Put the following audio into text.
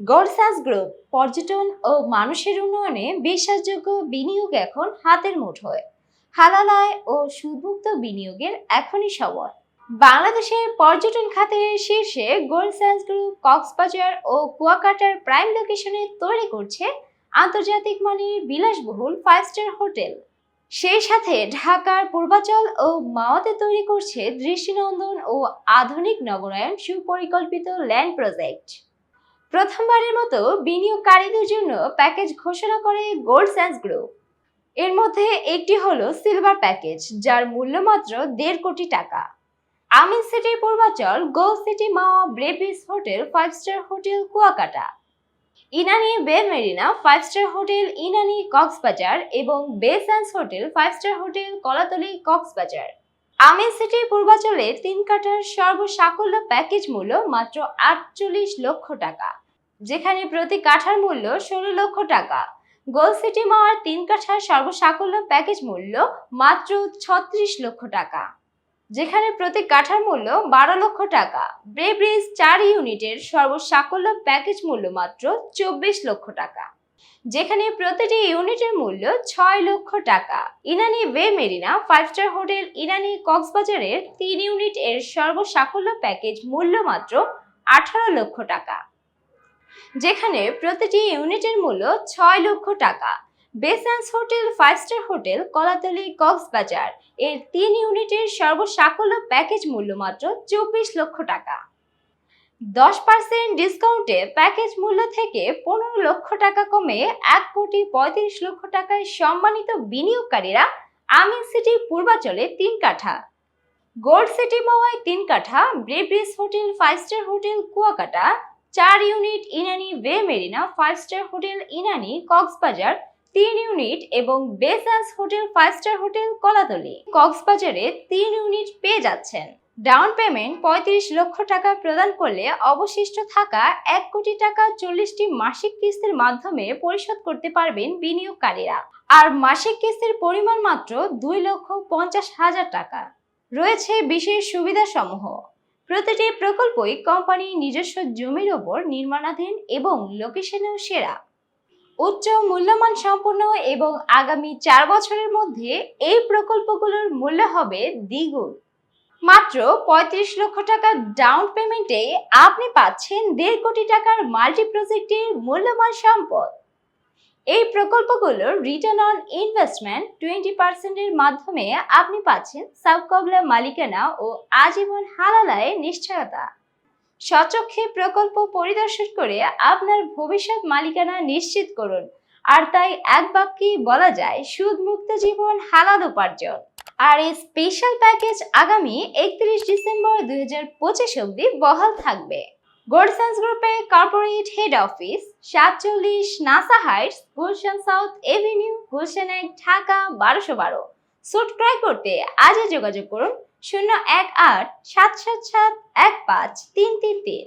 গডসাস group পর্যটন ও মানুষের উন্নয়নে বিশ্বাসযোগ্য বিনিয়োগ এখন হাতের মুঠোয়। হালাল আয় ও সুদমুক্ত বিনিয়োগের এখনই সময়। বাংলাদেশের পর্যটন খাতের শীর্ষে গোল্ড সায়েন্স গ্রুপ, কক্সবাজার ও কুয়াকাটার প্রাইম লোকেশনে তৈরি করছে আন্তর্জাতিক মানের বিলাসবহুল ফাইভ স্টার হোটেল। সেই সাথে ঢাকার পূর্বাচল ও মাওয়াতে তৈরি করছে দৃষ্টিনন্দন ও আধুনিক নগরায়ন সুপরিকল্পিত ল্যান্ড প্রজেক্ট। প্রথমবারের মতো বিনিয়োগকারীদের জন্য প্যাকেজ ঘোষণা করে গোল্ড স্যান্স গ্রুপ। এর মধ্যে একটি হলো সিলভার প্যাকেজ, যার মূল্য মাত্র দেড় কোটি টাকা। Amin city Purbachal, gold city Mawa ব্রেপিস hotel, five star hotel, Kuakata. Inani, bay marina, five star hotel, Inani, Cox's Bazar এবং bay sands hotel, five star hotel, Kolatoli, Cox's Bazar. Amin city পূর্বাচলে তিন কাঠার সর্বসাকল্য package মূল্য মাত্র আটচল্লিশ লক্ষ টাকা, যেখানে প্রতি কাঠার মূল্য ষোলো লক্ষ টাকা। গোল সিটি মাওয়ার তিন কাঠার সর্বসাকল্য প্যাকেজ মূল্য মাত্র ছত্রিশ লক্ষ টাকা, যেখানে প্রতি কাঠার মূল্য বারো লক্ষ টাকা। ব্রেব্রিজ চার ইউনিটের সর্বসাকল্য প্যাকেজ মূল্য মাত্র চব্বিশ লক্ষ টাকা। যেখানে প্রতিটি ইউনিটের মূল্য ছয় লক্ষ টাকা। Inani bay marina five star hotel, Inani কক্সবাজারের তিন ইউনিট এর সর্বসাকল্য প্যাকেজ মূল্য মাত্র আঠারো লক্ষ টাকা। যেখানে প্রতিটি ইউনিটের মূল্য ছয় লক্ষ টাকা। Bay sands hotel five star hotel, Kolatoli, Cox's Bazar এর তিন ইউনিটের সর্বসাকল্য প্যাকেজ মূল্য মাত্র চব্বিশ লক্ষ টাকা। দশ পার্সেন্ট ডিসকাউন্টে প্যাকেজ মূল্য থেকে পনেরো লক্ষ টাকা কমে এক কোটি পঁয়ত্রিশ লক্ষ টাকায় সম্মানিত বিনিয়োগকারীরা আমিন সিটি পূর্বাচলে তিন কাঠা, গোল্ড সিটি মাওয়ায় তিন কাঠা ব্রেব্রিজ hotel five star hotel Kuakata, চার unit Inani bay marina five star hotel Inani Cox's Bazar, তিন ইউনিট এবং বেসাস hotel five star hotel Kolatoli, কক্সবাজারে তিন ইউনিট পেয়ে যাচ্ছেন। ডাউন পেমেন্ট পঁয়ত্রিশ লক্ষ টাকা প্রদান করলে অবশিষ্ট থাকা এক কোটি টাকা চল্লিশটি মাসিক কিস্তির মাধ্যমে পরিশোধ করতে পারবেন বিনিয়োগকারীরা। আর মাসিক কিস্তির পরিমাণ মাত্র দুই লক্ষ পঞ্চাশ হাজার টাকা। রয়েছে বিশেষ সুবিধা সমূহ প্রতিটি প্রকল্পই কোম্পানি নিজস্ব জমির ওপর নির্মাণাধীন এবং লোকেশনেও সেরা। উচ্চ মূল্যমান সম্পন্ন এবং আগামী চার বছরের মধ্যে এই প্রকল্পগুলোর মূল্য হবে দ্বিগুণ। মাত্র পঁয়ত্রিশ লক্ষ টাকা ডাউন পেমেন্টে আপনি পাচ্ছেন দেড় কোটি টাকার মাল্টি প্রজেক্টের মূল্যবান সম্পদ। এই প্রকল্পগুলোর রিটার্ন অন ইনভেস্টমেন্ট টোয়েন্টি পার্সেন্টের মাধ্যমে আপনি পাচ্ছেন সাবকবলা মালিকানা ও আজীবন হালালায় নিশ্চয়তা। সচক্ষে প্রকল্প পরিদর্শন করে আপনার ভবিষ্যৎ মালিকানা নিশ্চিত করুন। আর তাই এক বাক্যেই বলা যায়, সুদমুক্ত জীবন হালাল উপার্জন। আর এই স্পেশাল প্যাকেজ আগামী একত্রিশ ডিসেম্বর দুই হাজার পঁচিশ অব্দি বহাল থাকবে। গোল্ডসেন্স গ্রুপের কর্পোরেট হেড অফিস সাতচল্লিশ Nasa heights Gulshan south avenue Gulshan এক ঢাকা, বারোশো বারো। স্যুট ক্রয় করতে আজই যোগাযোগ করুন শূন্য এক আট সাত সাত সাত এক পাঁচ তিন তিন তিন।